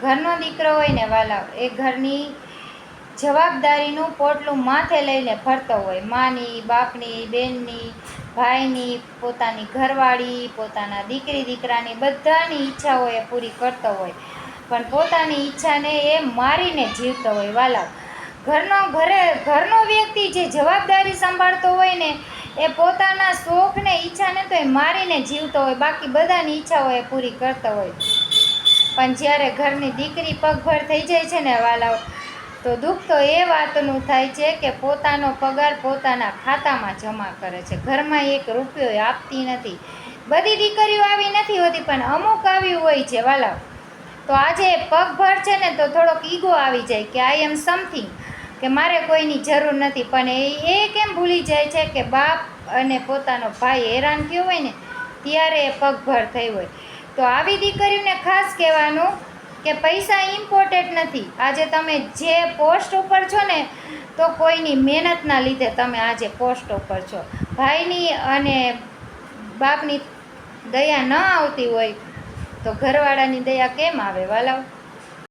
ઘરનો દીકરો હોય ને વાલા એ ઘરની જવાબદારીનું પોટલું માથે લઈને ફરતો હોય. માની, બાપની, બેનની, ભાઈની, પોતાની ઘરવાળી, પોતાના દીકરી, દીકરાની બધાની ઈચ્છાઓ એ પૂરી કરતો હોય. પણ પોતાની ઈચ્છાને એ મારીને જીવતો હોય વાલા ઘરનો ઘરે, ઘરનો વ્યક્તિ જે જવાબદારી સંભાળતો હોય ને, એ પોતાના શોખને, ઈચ્છાને તો એ મારીને જીવતો હોય. બાકી બધાની ઈચ્છાઓ એ પૂરી કરતો હોય. પણ જ્યારે ઘરની દીકરી પગભર થઈ જાય છે ને વાલાવ તો દુઃખ તો એ વાતનું થાય છે કે પોતાનો પગાર પોતાના ખાતામાં જમા કરે છે. ઘરમાં એક રૂપિયો આપતી નથી. બધી દીકરીઓ આવી નથી હોતી, પણ અમુક આવી હોય છે વાલાઓ. તો આજે પગભર છે ને તો થોડોક ઈગો આવી જાય કે આઈ એમ સમથિંગ કે મારે કોઈની જરૂર નથી. પણ એ એ કેમ ભૂલી જાય છે કે બાપ અને પોતાનો ભાઈ હેરાન થયો હોય ને, ત્યારે એ પગભર થઈ હોય. તો આવી દીકરીઓને ખાસ કહેવાનું કે પૈસા ઇમ્પોર્ટેન્ટ નથી. આજે તમે જે પોસ્ટ ઉપર છો ને, તો કોઈની મહેનતના લીધે તમે આજે પોસ્ટ ઉપર છો. ભાઈની અને બાપની દયા ન આવતી હોય તો ઘરવાળાની દયા કેમ આવે? વાલાવ